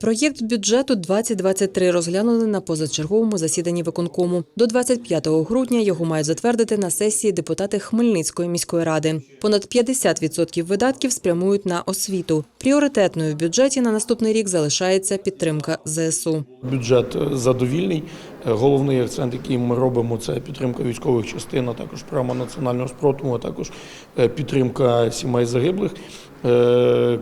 Проєкт бюджету 2023 розглянули на позачерговому засіданні виконкому. До 25 грудня його мають затвердити на сесії депутати Хмельницької міської ради. Понад 50% видатків спрямують на освіту. Пріоритетною в бюджеті на наступний рік залишається підтримка ЗСУ. Бюджет е, задовільний. Е, Головний акцент, який ми робимо, це підтримка військових частин, а також програма національного спротиву, а також е, підтримка сімей загиблих.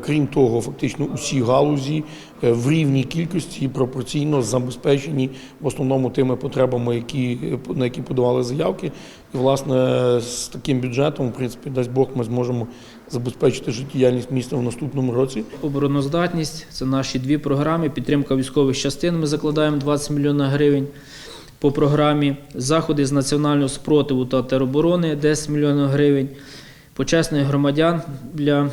Крім того, фактично усі галузі в рівній кількості і пропорційно забезпечені в основному тими потребами, які, на які подавали заявки. І, власне, з таким бюджетом, в принципі, дасть Бог, ми зможемо забезпечити життєдіяльність міста в наступному році. Обороноздатність це наші дві програми. Підтримка військових частин. Ми закладаємо 20 мільйонів гривень по програмі. Заходи з національного спротиву та тероборони 10 мільйонів гривень. Почесних громадян для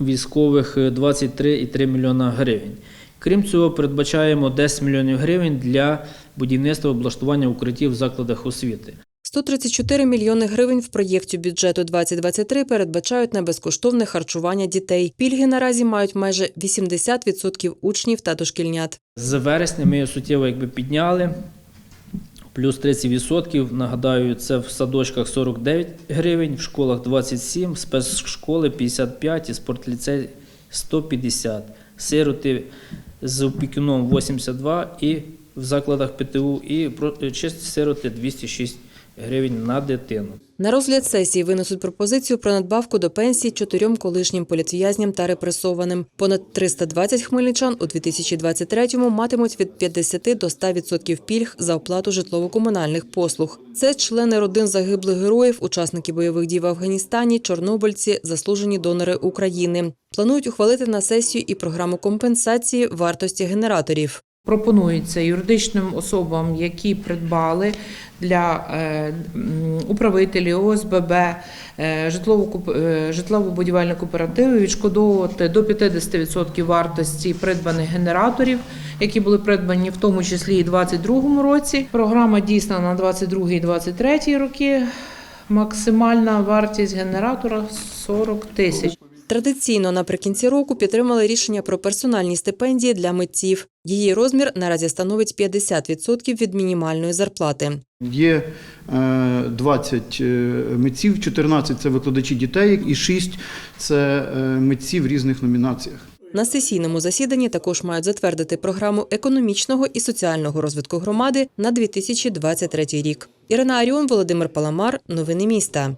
військових е, 23,3 мільйона гривень. Крім цього, передбачаємо 10 мільйонів гривень для будівництва облаштування укриттів в закладах освіти. 134 мільйони гривень в проєкті бюджету 2023 передбачають на безкоштовне харчування дітей. Пільги наразі мають майже 80% учнів та дошкільнят. З вересня ми суттєво якби підняли. Плюс 30%. Нагадаю, це в садочках 49 гривень, в школах 27, спецшколи 55 і спортліцей 150. Сироти з опікуном 82 і в закладах ПТУ, і чисті сироти 206 гривень на дитину. На розгляд сесії винесуть пропозицію про надбавку до пенсії чотирьом колишнім політв'язням та репресованим. Понад 320 хмельничан у 2023-му матимуть від 50 до 100% пільг за оплату житлово-комунальних послуг. Це члени родин загиблих героїв, учасники бойових дій в Афганістані, чорнобильці, заслужені донори України. Планують ухвалити на сесію і програму компенсації вартості генераторів. Пропонується юридичним особам, які придбали для е, управителів ОСББ е, е, житлово-будівельні кооперативи відшкодовувати до 50% вартості придбаних генераторів, які були придбані в тому числі і у 2022 році. Програма дійсна на 22 і 23 роки. Максимальна вартість генератора 40 тисяч. Традиційно наприкінці року підтримали рішення про персональні стипендії для митців. Її розмір наразі становить 50% від мінімальної зарплати. Є е, 20 е, митців, 14 – це викладачі дітей і 6 – це е, митці в різних номінаціях. На сесійному засіданні також мають затвердити програму економічного і соціального розвитку громади на 2023 рік. Ірина Аріон, Володимир Паламар. Новини міста.